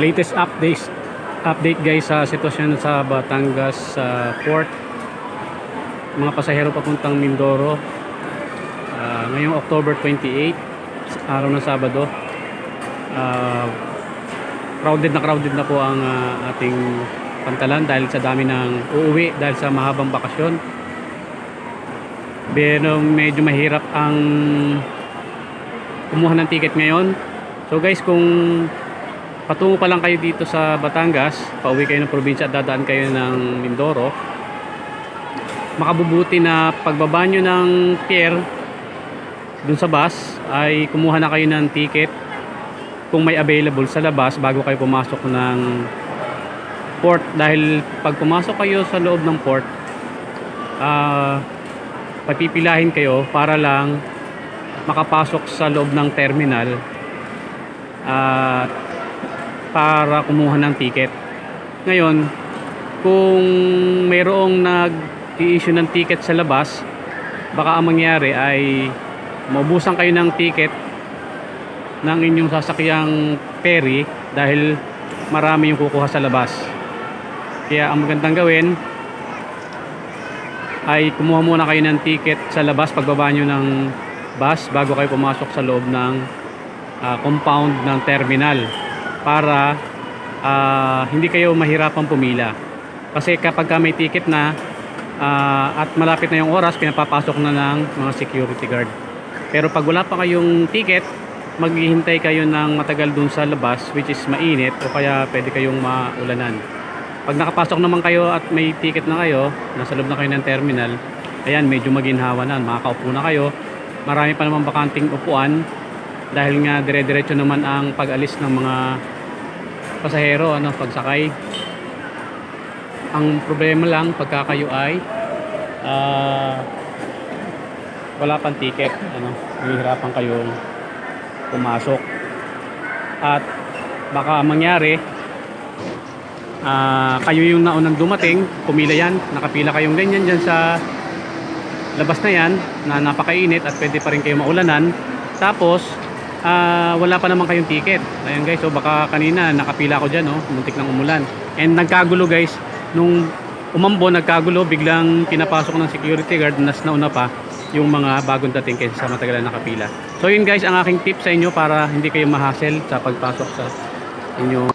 latest updates update guys sa sitwasyon sa Batangas sa port. Mga pasahero papuntang Mindoro. Ah, ngayong October 28 araw ng Sabado. Ah, crowded na crowded na po ang ah, ating pantalan dahil sa dami ng uuwi dahil sa mahabang bakasyon. Pero medyo mahirap ang kumuha ng ticket ngayon. So guys kung patungo pa lang kayo dito sa Batangas, pauwi kayo ng probinsya at dadaan kayo ng Mindoro, makabubuti na pagbaba nyo ng pier dun sa bus ay kumuha na kayo ng ticket kung may available sa labas bago kayo pumasok ng port. Dahil pag pumasok kayo sa loob ng port ah papipilahin kayo para lang makapasok sa loob ng terminal. At para kumuha ng ticket. Ngayon, kung mayroong nag-i-issue ng ticket sa labas, baka ang mangyari ay maubusan kayo ng ticket ng inyong sasakyang ferry dahil marami yung kukuha sa labas. Kaya ang magandang gawin ay kumuha muna kayo ng ticket sa labas pagbaba nyo ng bus bago kayo pumasok sa loob ng ah, compound ng terminal para ah, hindi kayo mahirapang pumila. Kasi kapag ka may ticket na ah, at malapit na yung oras, pinapapasok na ng mga security guard. Pero pag wala pa kayong ticket, maghihintay kayo ng matagal dun sa labas which is mainit o kaya pwede kayong maulanan. Pag nakapasok naman kayo at may ticket na kayo, nasa loob na kayo ng terminal, ayan, medyo maginhawa na, makakaupo na kayo. Marami pa naman bakanting upuan dahil nga dire-diretso naman ang pag-alis ng mga pasahero, ano, pagsakay. Ang problema lang pagka kayo ay ah, wala pang ticket, ano, mahihirapan kayong pumasok. At baka mangyari ah, kayo yung naunang dumating, pumila yan, nakapila kayong ganyan dyan sa labas na yan na napakainit at pwede pa rin kayo maulanan. Tapos, ah, wala pa naman kayong ticket. Ayan guys, so baka kanina nakapila ako dyan, oh, muntik ng umulan. And nagkagulo guys, nung umambo, nagkagulo, biglang pinapasok ng security guard, nas nauna pa yung mga bagong dating kaysa sa matagalan nakapila. So yun guys, ang aking tip sa inyo para hindi kayo mahassle sa pagpasok sa inyo